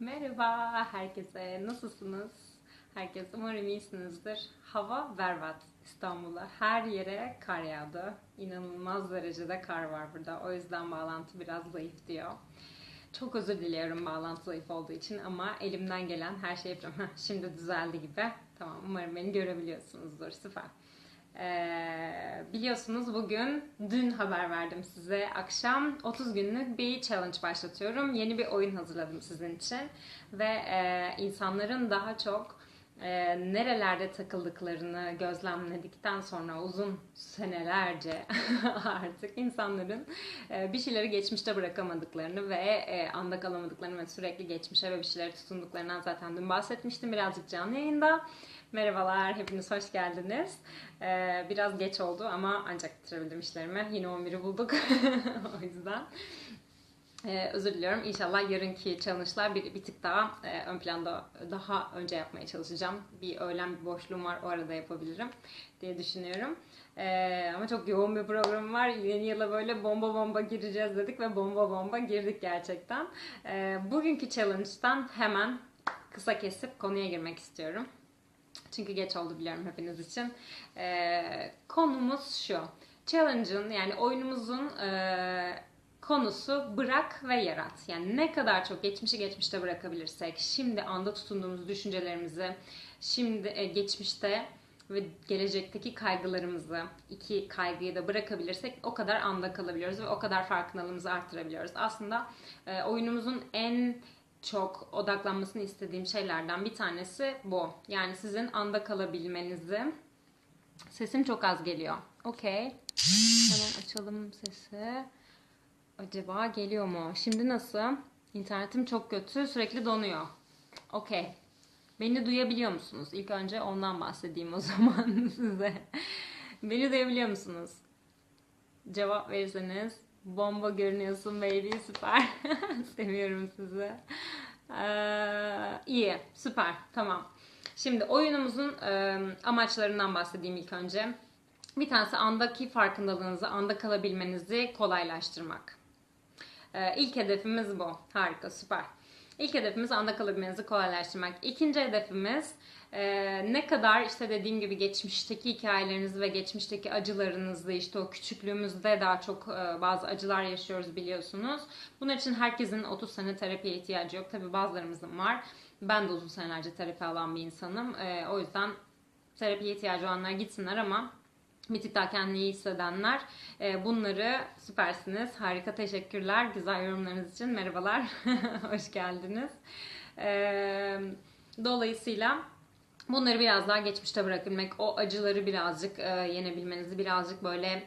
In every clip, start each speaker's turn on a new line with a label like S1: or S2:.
S1: Merhaba herkese. Nasılsınız? Herkes umarım iyisinizdir. Hava berbat İstanbul'a. Her yere kar yağdı. İnanılmaz derecede kar var burada. O yüzden bağlantı biraz zayıf diyor. Çok özür diliyorum bağlantı zayıf olduğu için ama elimden gelen her şeyi yapıyorum. Şimdi düzeldi gibi. Tamam umarım beni görebiliyorsunuzdur. Süper. Ee, biliyorsunuz bugün dün haber verdim size akşam 30 günlük bir challenge başlatıyorum. Yeni bir oyun hazırladım sizin için ve e, insanların daha çok e, nerelerde takıldıklarını gözlemledikten sonra uzun senelerce artık insanların e, bir şeyleri geçmişte bırakamadıklarını ve e, anda kalamadıklarını ve sürekli geçmişe ve bir şeyleri tutunduklarından zaten dün bahsetmiştim birazcık canlı yayında. Merhabalar, hepiniz hoş geldiniz. Ee, biraz geç oldu ama ancak bitirebildim işlerimi. Yine 11'i bulduk. o yüzden. Ee, özür diliyorum. İnşallah yarınki challenge'lar bir, bir tık daha e, ön planda daha önce yapmaya çalışacağım. Bir öğlen bir boşluğum var, o arada yapabilirim diye düşünüyorum. Ee, ama çok yoğun bir program var. Yeni yıla böyle bomba bomba gireceğiz dedik ve bomba bomba girdik gerçekten. Ee, bugünkü challenge'dan hemen kısa kesip konuya girmek istiyorum. Çünkü geç oldu biliyorum hepiniz için. Ee, konumuz şu. Challenge'ın yani oyunumuzun e, konusu bırak ve yarat. Yani ne kadar çok geçmişi geçmişte bırakabilirsek, şimdi anda tutunduğumuz düşüncelerimizi, şimdi e, geçmişte ve gelecekteki kaygılarımızı, iki kaygıyı da bırakabilirsek o kadar anda kalabiliyoruz ve o kadar farkındalığımızı arttırabiliyoruz. Aslında e, oyunumuzun en çok odaklanmasını istediğim şeylerden bir tanesi bu. Yani sizin anda kalabilmenizi. Sesim çok az geliyor. Okey. Hemen açalım sesi. Acaba geliyor mu? Şimdi nasıl? İnternetim çok kötü. Sürekli donuyor. Okey. Beni duyabiliyor musunuz? İlk önce ondan bahsedeyim o zaman size. Beni duyabiliyor musunuz? Cevap verirseniz bomba görünüyorsun baby süper. Seviyorum sizi. Ee, iyi süper tamam. Şimdi oyunumuzun e, amaçlarından bahsedeyim ilk önce. Bir tanesi andaki farkındalığınızı, anda kalabilmenizi kolaylaştırmak. Ee, ilk hedefimiz bu. Harika süper. İlk hedefimiz anda kalabilmenizi kolaylaştırmak. İkinci hedefimiz e, ne kadar işte dediğim gibi geçmişteki hikayelerinizi ve geçmişteki acılarınızı işte o küçüklüğümüzde daha çok e, bazı acılar yaşıyoruz biliyorsunuz. Bunun için herkesin 30 sene terapiye ihtiyacı yok. Tabi bazılarımızın var. Ben de uzun senelerce terapi alan bir insanım. E, o yüzden terapiye ihtiyacı olanlar gitsinler ama bir tık kendini iyi hissedenler e, bunları süpersiniz. Harika teşekkürler. Güzel yorumlarınız için. Merhabalar. Hoş geldiniz. E, dolayısıyla bunları biraz daha geçmişte bırakabilmek, o acıları birazcık e, yenebilmenizi, birazcık böyle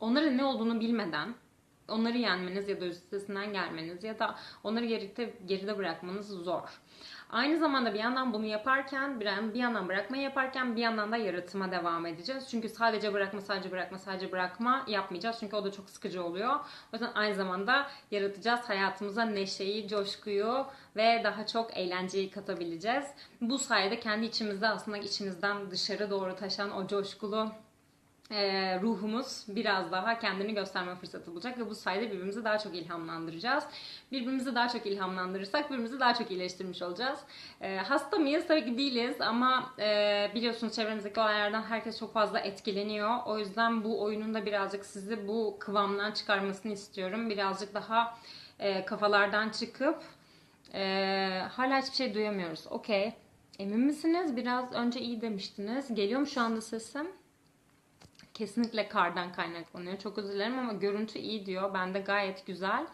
S1: onların ne olduğunu bilmeden onları yenmeniz ya da üstesinden gelmeniz ya da onları geride, geride bırakmanız zor. Aynı zamanda bir yandan bunu yaparken, bir, yandan bırakmayı yaparken bir yandan da yaratıma devam edeceğiz. Çünkü sadece bırakma, sadece bırakma, sadece bırakma yapmayacağız. Çünkü o da çok sıkıcı oluyor. O yüzden aynı zamanda yaratacağız. Hayatımıza neşeyi, coşkuyu ve daha çok eğlenceyi katabileceğiz. Bu sayede kendi içimizde aslında içimizden dışarı doğru taşan o coşkulu e, ruhumuz biraz daha kendini gösterme fırsatı bulacak ve bu sayede birbirimizi daha çok ilhamlandıracağız. Birbirimizi daha çok ilhamlandırırsak birbirimizi daha çok iyileştirmiş olacağız. E, hasta mıyız? Tabii ki değiliz ama e, biliyorsunuz çevremizdeki olaylardan herkes çok fazla etkileniyor. O yüzden bu oyunun da birazcık sizi bu kıvamdan çıkarmasını istiyorum. Birazcık daha e, kafalardan çıkıp e, hala hiçbir şey duyamıyoruz. Okey. Emin misiniz? Biraz önce iyi demiştiniz. Geliyor mu şu anda sesim? Kesinlikle kardan kaynaklanıyor. Çok özür dilerim ama görüntü iyi diyor. Bende gayet güzel.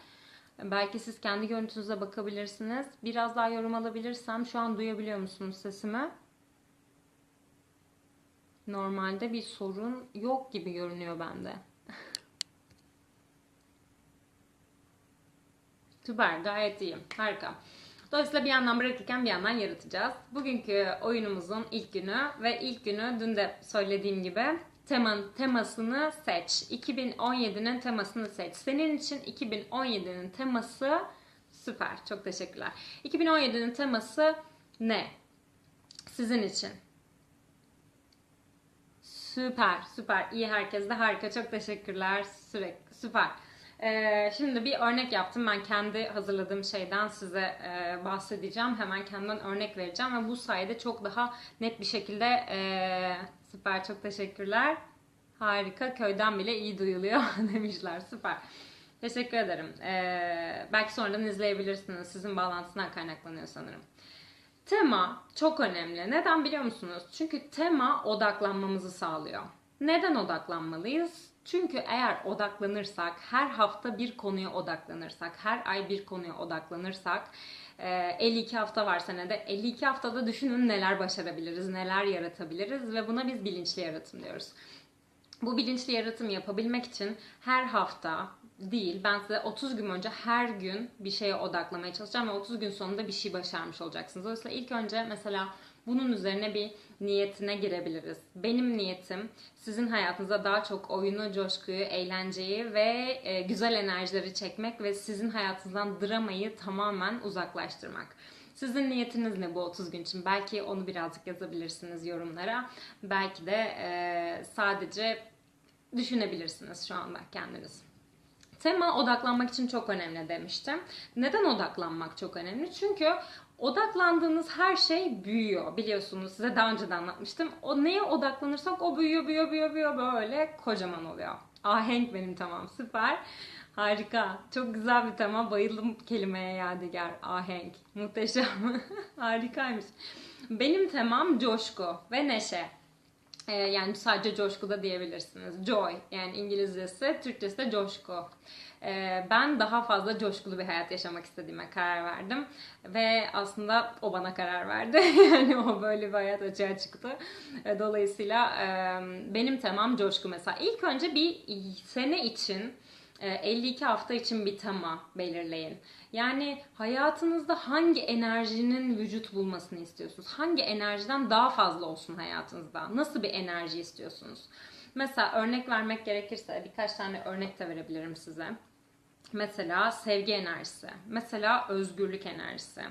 S1: Belki siz kendi görüntünüze bakabilirsiniz. Biraz daha yorum alabilirsem şu an duyabiliyor musunuz sesimi? Normalde bir sorun yok gibi görünüyor bende. Süper, gayet iyi. Harika. Dolayısıyla bir yandan bırakırken bir yandan yaratacağız. Bugünkü oyunumuzun ilk günü ve ilk günü dün de söylediğim gibi teman, temasını seç. 2017'nin temasını seç. Senin için 2017'nin teması süper. Çok teşekkürler. 2017'nin teması ne? Sizin için. Süper, süper. İyi herkes de harika. Çok teşekkürler. Sürekli süper. Ee, şimdi bir örnek yaptım. Ben kendi hazırladığım şeyden size e, bahsedeceğim. Hemen kendimden örnek vereceğim ve bu sayede çok daha net bir şekilde e, süper çok teşekkürler. Harika köyden bile iyi duyuluyor demişler. Süper. Teşekkür ederim. Ee, belki sonradan izleyebilirsiniz. Sizin bağlantısından kaynaklanıyor sanırım. Tema çok önemli. Neden biliyor musunuz? Çünkü tema odaklanmamızı sağlıyor. Neden odaklanmalıyız? Çünkü eğer odaklanırsak, her hafta bir konuya odaklanırsak, her ay bir konuya odaklanırsak, 52 hafta var senede. 52 haftada düşünün neler başarabiliriz, neler yaratabiliriz ve buna biz bilinçli yaratım diyoruz. Bu bilinçli yaratım yapabilmek için her hafta değil. Ben size 30 gün önce her gün bir şeye odaklamaya çalışacağım ve 30 gün sonunda bir şey başarmış olacaksınız. Dolayısıyla ilk önce mesela bunun üzerine bir niyetine girebiliriz. Benim niyetim sizin hayatınıza daha çok oyunu, coşkuyu, eğlenceyi ve e, güzel enerjileri çekmek ve sizin hayatınızdan dramayı tamamen uzaklaştırmak. Sizin niyetiniz ne bu 30 gün için? Belki onu birazcık yazabilirsiniz yorumlara. Belki de e, sadece düşünebilirsiniz şu anda kendiniz. Tema odaklanmak için çok önemli demiştim. Neden odaklanmak çok önemli? Çünkü odaklandığınız her şey büyüyor. Biliyorsunuz size daha önce de anlatmıştım. O neye odaklanırsak o büyüyor, büyüyor, büyüyor, büyüyor böyle kocaman oluyor. Ahenk benim tamam süper. Harika. Çok güzel bir tema. Bayıldım kelimeye yadigar. Ahenk. Muhteşem. Harikaymış. Benim temam coşku ve neşe. Ee, yani sadece coşku da diyebilirsiniz. Joy yani İngilizcesi, Türkçesi de coşku. Ee, ben daha fazla coşkulu bir hayat yaşamak istediğime karar verdim. Ve aslında o bana karar verdi. yani o böyle bir hayat açığa çıktı. Ee, dolayısıyla e, benim temam coşku mesela. İlk önce bir sene için 52 e, hafta için bir tema belirleyin. Yani hayatınızda hangi enerjinin vücut bulmasını istiyorsunuz? Hangi enerjiden daha fazla olsun hayatınızda? Nasıl bir enerji istiyorsunuz? Mesela örnek vermek gerekirse birkaç tane örnek de verebilirim size. Mesela sevgi enerjisi, mesela özgürlük enerjisi,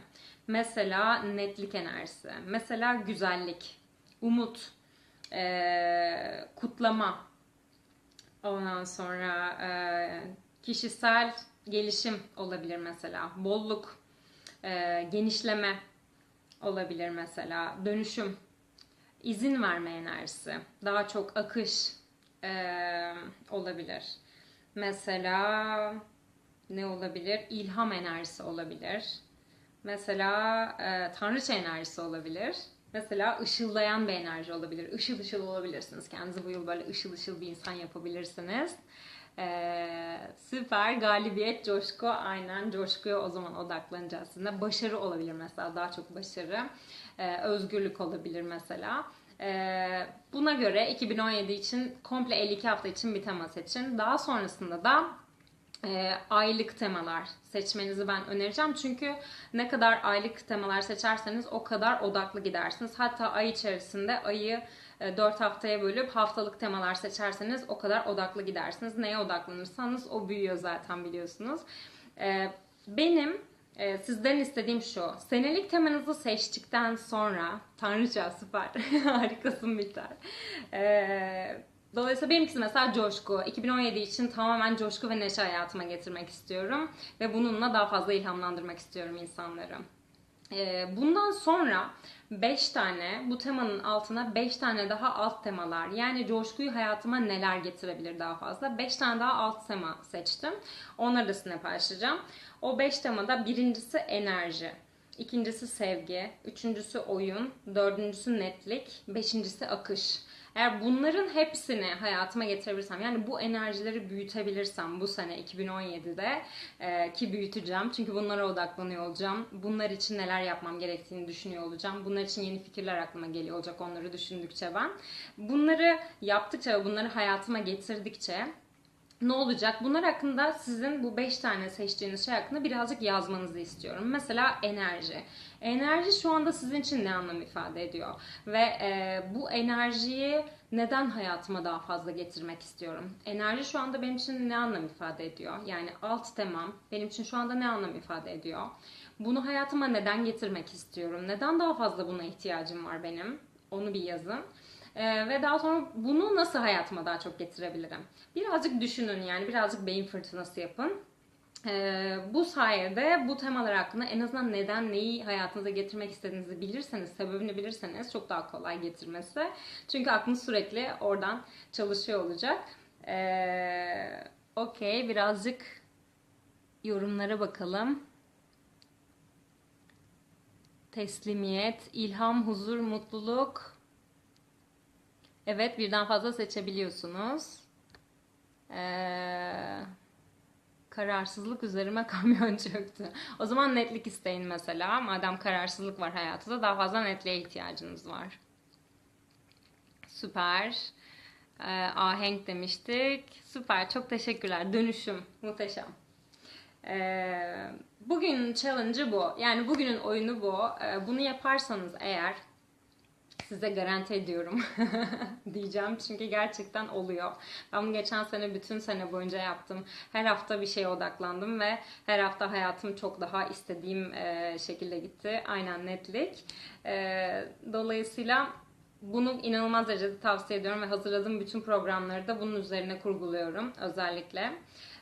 S1: mesela netlik enerjisi, mesela güzellik, umut, ee, kutlama, ondan sonra e, kişisel gelişim olabilir mesela, bolluk, e, genişleme olabilir mesela, dönüşüm, izin verme enerjisi, daha çok akış e, olabilir. Mesela ne olabilir? İlham enerjisi olabilir. Mesela e, tanrıça enerjisi olabilir. Mesela ışıldayan bir enerji olabilir. Işıl ışıl olabilirsiniz. Kendinizi bu yıl böyle ışıl ışıl bir insan yapabilirsiniz. Ee, süper galibiyet, coşku. Aynen coşkuya o zaman odaklanacağız sizinle. Başarı olabilir mesela daha çok başarı. Ee, özgürlük olabilir mesela. Ee, buna göre 2017 için komple 52 hafta için bir tema seçin. Daha sonrasında da e, aylık temalar seçmenizi ben önereceğim. Çünkü ne kadar aylık temalar seçerseniz o kadar odaklı gidersiniz. Hatta ay içerisinde ayı 4 e, haftaya bölüp haftalık temalar seçerseniz o kadar odaklı gidersiniz. Neye odaklanırsanız o büyüyor zaten biliyorsunuz. E, benim e, sizden istediğim şu. Senelik temanızı seçtikten sonra Tanrıça süper harikasın biter. Eee Dolayısıyla benimkisi mesela coşku. 2017 için tamamen coşku ve neşe hayatıma getirmek istiyorum. Ve bununla daha fazla ilhamlandırmak istiyorum insanları. Ee, bundan sonra 5 tane bu temanın altına 5 tane daha alt temalar yani coşkuyu hayatıma neler getirebilir daha fazla 5 tane daha alt tema seçtim. Onları da sizinle paylaşacağım. O 5 temada birincisi enerji, ikincisi sevgi, üçüncüsü oyun, dördüncüsü netlik, beşincisi akış. Eğer bunların hepsini hayatıma getirebilirsem yani bu enerjileri büyütebilirsem bu sene 2017'de e, ki büyüteceğim çünkü bunlara odaklanıyor olacağım. Bunlar için neler yapmam gerektiğini düşünüyor olacağım. Bunlar için yeni fikirler aklıma geliyor olacak onları düşündükçe ben. Bunları yaptıkça ve bunları hayatıma getirdikçe ne olacak? Bunlar hakkında sizin bu 5 tane seçtiğiniz şey hakkında birazcık yazmanızı istiyorum. Mesela enerji. Enerji şu anda sizin için ne anlam ifade ediyor? Ve e, bu enerjiyi neden hayatıma daha fazla getirmek istiyorum? Enerji şu anda benim için ne anlam ifade ediyor? Yani alt temam benim için şu anda ne anlam ifade ediyor? Bunu hayatıma neden getirmek istiyorum? Neden daha fazla buna ihtiyacım var benim? Onu bir yazın. Ee, ve daha sonra bunu nasıl hayatıma daha çok getirebilirim? Birazcık düşünün yani birazcık beyin fırtınası yapın. Ee, bu sayede bu temalar hakkında en azından neden neyi hayatınıza getirmek istediğinizi bilirseniz, sebebini bilirseniz çok daha kolay getirmesi. Çünkü aklınız sürekli oradan çalışıyor olacak. Ee, Okey, birazcık yorumlara bakalım. Teslimiyet, ilham, huzur, mutluluk. Evet, birden fazla seçebiliyorsunuz. Ee, kararsızlık üzerime kamyon çöktü. O zaman netlik isteyin mesela. Madem kararsızlık var hayatınızda daha fazla netliğe ihtiyacınız var. Süper. Ee, ahenk demiştik. Süper. Çok teşekkürler. Dönüşüm. Muhteşem. Ee, bugünün challenge'ı bu. Yani bugünün oyunu bu. Ee, bunu yaparsanız eğer size garanti ediyorum diyeceğim çünkü gerçekten oluyor. Ben bunu geçen sene bütün sene boyunca yaptım. Her hafta bir şeye odaklandım ve her hafta hayatım çok daha istediğim e, şekilde gitti. Aynen netlik. E, dolayısıyla bunu inanılmaz derecede tavsiye ediyorum ve hazırladığım bütün programları da bunun üzerine kurguluyorum özellikle.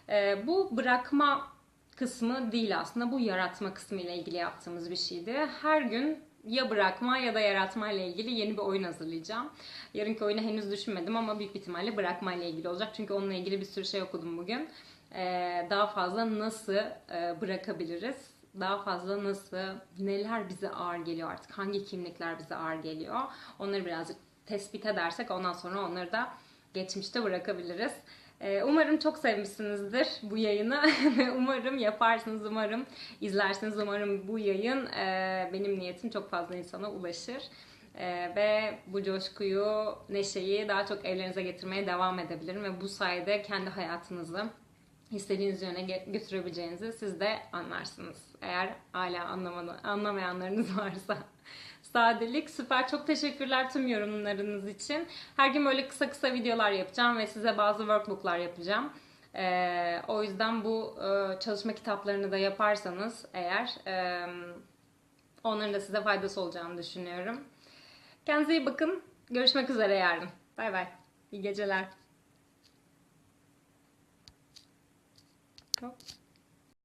S1: E, bu bırakma kısmı değil aslında bu yaratma kısmı ile ilgili yaptığımız bir şeydi. Her gün ya bırakma ya da yaratma ile ilgili yeni bir oyun hazırlayacağım. Yarınki oyunu henüz düşünmedim ama büyük ihtimalle bırakma ile ilgili olacak. Çünkü onunla ilgili bir sürü şey okudum bugün. Ee, daha fazla nasıl e, bırakabiliriz? Daha fazla nasıl, neler bize ağır geliyor artık? Hangi kimlikler bize ağır geliyor? Onları birazcık tespit edersek ondan sonra onları da geçmişte bırakabiliriz. Ee, umarım çok sevmişsinizdir bu yayını umarım yaparsınız, umarım izlersiniz, umarım bu yayın e, benim niyetim çok fazla insana ulaşır. Ee, ve bu coşkuyu, neşeyi daha çok evlerinize getirmeye devam edebilirim ve bu sayede kendi hayatınızı istediğiniz yöne götürebileceğinizi siz de anlarsınız. Eğer hala anlamayanlarınız varsa. Sadelik süper. Çok teşekkürler tüm yorumlarınız için. Her gün böyle kısa kısa videolar yapacağım ve size bazı workbooklar yapacağım. Ee, o yüzden bu e, çalışma kitaplarını da yaparsanız eğer e, onların da size faydası olacağını düşünüyorum. Kendinize iyi bakın. Görüşmek üzere yarın. Bay bay. İyi geceler. Hop.